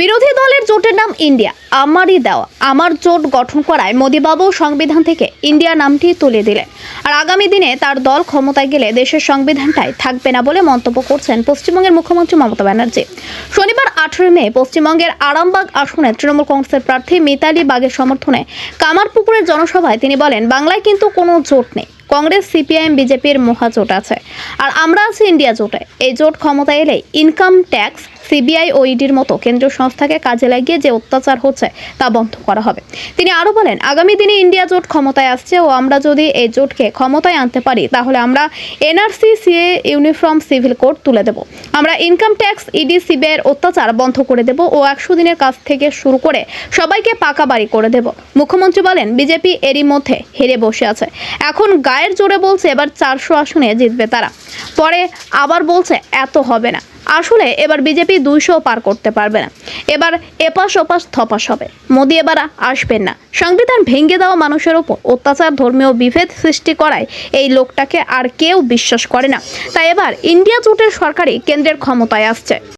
বিরোধী দলের জোটের নাম ইন্ডিয়া। আমারই দেওয়া। আমার জোট গঠন করায় মোদীবাবু সংবিধান থেকে ইন্ডিয়া নামটি তুলে দিলেন। আর আগামী দিনে তার দল ক্ষমতায় গেলে দেশের সংবিধানটাই থাকবে না বলে মন্তব্য করছেন পশ্চিমবঙ্গের মুখ্যমন্ত্রী মমতা ব্যানার্জি। শনিবার আঠেরোই মে পশ্চিমবঙ্গের আরামবাগ আসনে তৃণমূল কংগ্রেসের প্রার্থী মিতালি বাগের সমর্থনে কামারপুকুরের জনসভায় তিনি বলেন, বাংলায় কিন্তু কোনো জোট নেই। কংগ্রেস, সিপিআইএম, বিজেপির মহাজোট আছে। আর আমরা আছি ইন্ডিয়া জোটে। এই জোট ক্ষমতায় এলে ইনকাম ট্যাক্স সিবিআই ও ইডির মতো কেন্দ্রীয় সংস্থাকে কাজে লাগিয়ে যে অত্যাচার হচ্ছে তা বন্ধ করা হবে। তিনি আরও বলেন, আগামী দিনে ইন্ডিয়া জোট ক্ষমতায় আসছে ও আমরা যদি এই জোটকে ক্ষমতায় আনতে পারি, তাহলে আমরা NRC, CA, uniform, civil code তুলে দেব। আমরা ইনকাম ট্যাক্স, ইডি সিবিআইয়ের অত্যাচার বন্ধ করে দেব ও একশো দিনের কাজ থেকে শুরু করে সবাইকে পাকা বাড়ি করে দেব। মুখ্যমন্ত্রী বলেন, বিজেপি এরই মধ্যে হেরে বসে আছে। এখন গায়ের জোরে বলছে এবার চারশো আসনে জিতবে তারা। পরে আবার বলছে, এত হবে না। আসলে এবার বিজেপি দুইশো পার করতে পারবে না। এবার এপাশ ওপাশ থপাস হবে। মোদী এবার আসবেন না। সংবিধান ভেঙে দেওয়া মানুষের ওপর অত্যাচার, ধর্মীয় বিভেদ সৃষ্টি করায় এই লোকটাকে আর কেউ বিশ্বাস করে না। তাই এবার ইন্ডিয়া জোটের সরকারই কেন্দ্রের ক্ষমতায় আসছে।